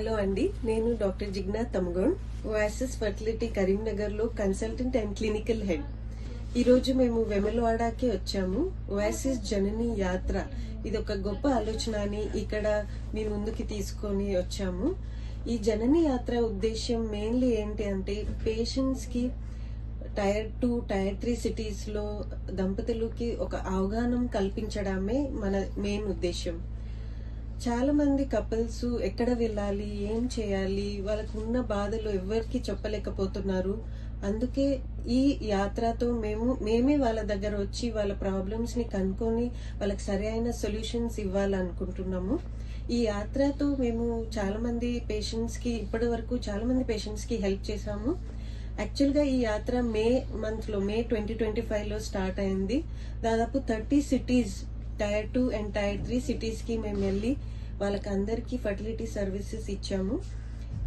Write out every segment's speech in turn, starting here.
Hello అండి నేను doctor Jigna Tamgon OSS fertility కరీంనగర్లో కన్సల్టెంట్ అండ్ క్లినికల్ హెడ్. ఈ రోజు మేము వెమలవాడాకి వచ్చాము. ఓఎస్ఎస్ జనని యాత్ర ఇది ఒక గొప్ప ఆలోచన అని ఇక్కడ మీ ముందుకి తీసుకొని వచ్చాము. ఈ జనని యాత్ర ఉద్దేశ్యం మెయిన్లీ ఏంటి అంటే పేషెంట్స్కి టైర్ టూ టైర్ త్రీ సిటీస్లో దంపతులకి ఒక అవగాహన కల్పించడమే మన మెయిన్ ఉద్దేశం చాలా మంది కపుల్స్ ఎక్కడ వెళ్ళాలి ఏం చేయాలి వాళ్ళకు ఉన్న బాధలు ఎవరికి చెప్పలేకపోతున్నారు. అందుకే ఈ యాత్రతో మేము మేమే వాళ్ళ దగ్గర వచ్చి వాళ్ళ ప్రాబ్లమ్స్ని కనుక్కొని వాళ్ళకి సరైన సొల్యూషన్స్ ఇవ్వాలనుకుంటున్నాము. ఈ యాత్రతో మేము చాలా మంది పేషెంట్స్కి ఇప్పటి వరకు చాలా మంది పేషెంట్స్కి హెల్ప్ చేశాము. యాక్చువల్గా ఈ యాత్ర మే మంత్లో మే ట్వంటీ ట్వంటీ ఫైవ్లో స్టార్ట్ అయింది. దాదాపు thirty cities tier two and tier three సిటీస్కి మేము వెళ్ళి వాళ్ళకి అందరికీ ఫర్టిలిటీ సర్వీసెస్ ఇచ్చాము.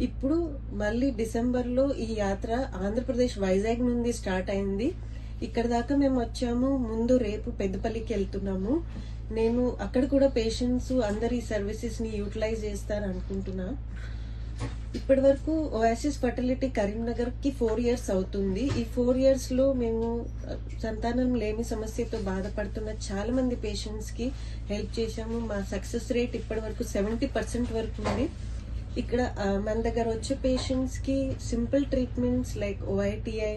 ఇప్పుడు మళ్ళీ డిసెంబర్లో ఈ యాత్ర ఆంధ్రప్రదేశ్ వైజాగ్ నుండి స్టార్ట్ అయింది. ఇక్కడ దాకా మేము వచ్చాము. ముందు రేపు పెద్దపల్లికి వెళ్తున్నాము. నేను అక్కడ కూడా పేషెంట్స్ అందరి సర్వీసెస్ని యూటిలైజ్ చేస్తారు అనుకుంటున్నా ఇప్పటి వరకు ఓయాసిస్ ఫర్టిలిటీ కరీంనగర్కి ఫోర్ ఇయర్స్ అవుతుంది. ఈ ఫోర్ ఇయర్స్లో మేము సంతానం లేని సమస్యతో బాధపడుతున్న చాలా మంది పేషెంట్స్కి హెల్ప్ చేశాము. మా సక్సెస్ రేట్ ఇప్పటి వరకు సెవెంటీ పర్సెంట్ వరకు ఉంది. ఇక్కడ మన దగ్గర వచ్చే పేషెంట్స్కి సింపుల్ ట్రీట్మెంట్స్ లైక్ ఓఐటిఐ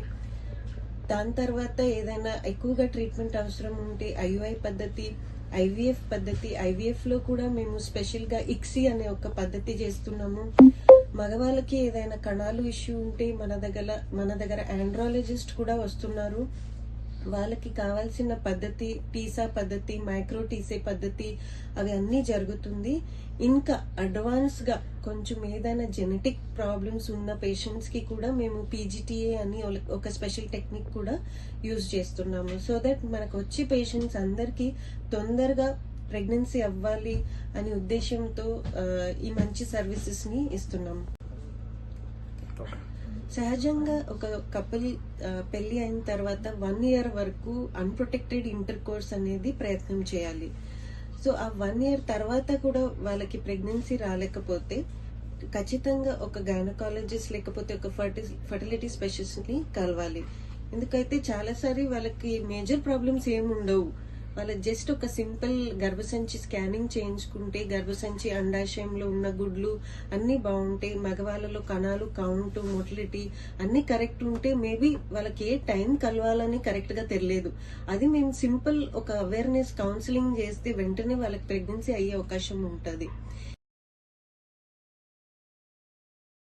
దాని తర్వాత ఏదైనా ఎక్కువగా ట్రీట్మెంట్ అవసరం ఉంటే ఐయుఐ పద్ధతి ఐవీఎఫ్ పద్ధతి ఐవీఎఫ్లో కూడా మేము స్పెషల్గా ఇక్సీ అనే ఒక పద్ధతి చేస్తున్నాము. మగవాళ్ళకి ఏదైనా కణాలు ఇష్యూ ఉంటే మన దగ్గర మన దగ్గర ఆండ్రాలజిస్ట్ కూడా వస్తున్నారు. వాళ్ళకి కావాల్సిన పద్ధతి టీసా పద్ధతి మైక్రో టీసే పద్ధతి అవి అన్నీ జరుగుతుంది. ఇంకా అడ్వాన్స్గా కొంచెం ఏదైనా జెనెటిక్ ప్రాబ్లమ్స్ ఉన్న పేషెంట్స్కి కూడా మేము పీజీటీఏ అని ఒక- ఒక స్పెషల్ టెక్నిక్ కూడా యూజ్ చేస్తున్నాము. సో దట్ మనకు వచ్చే పేషెంట్స్ అందరికీ తొందరగా ప్రెగ్నెన్సీ అవ్వాలి అనే ఉద్దేశంతో ఈ మంచి సర్వీసెస్ని సహజంగా ఒక కపుల్ పెళ్ళి అయిన తర్వాత వన్ ఇయర్ వరకు అన్ప్రొటెక్టెడ్ ఇంటర్ కోర్స్ అనేది ప్రయత్నం చేయాలి. సో ఆ వన్ ఇయర్ తర్వాత కూడా వాళ్ళకి ప్రెగ్నెన్సీ రాలేకపోతే ఖచ్చితంగా ఒక గైనకాలజిస్ట్ లేకపోతే ఒక ఫర్టి ఫర్టిలిటీ స్పెషలిస్ట్ని కలవాలి. ఎందుకైతే చాలాసారి వాళ్ళకి మేజర్ ప్రాబ్లమ్స్ ఏమి ఉండవు వాళ్ళ జస్ట్ ఒక సింపుల్ గర్భసంచి స్కానింగ్ చేయించుకుంటే గర్భసంచి అండాశయంలో ఉన్న గుడ్లు అన్నీ బాగుంటాయి మగవాళ్ళలో కణాలు కౌంట్ మొటిలిటీ అన్నీ కరెక్ట్ ఉంటే మేబీ వాళ్ళకి ఏ టైం కలవాలని కరెక్ట్గా తెలియదు. అది మేము సింపుల్ ఒక అవేర్నెస్ కౌన్సిలింగ్ చేస్తే వెంటనే వాళ్ళకి ప్రెగ్నెన్సీ అయ్యే అవకాశం ఉంటుంది.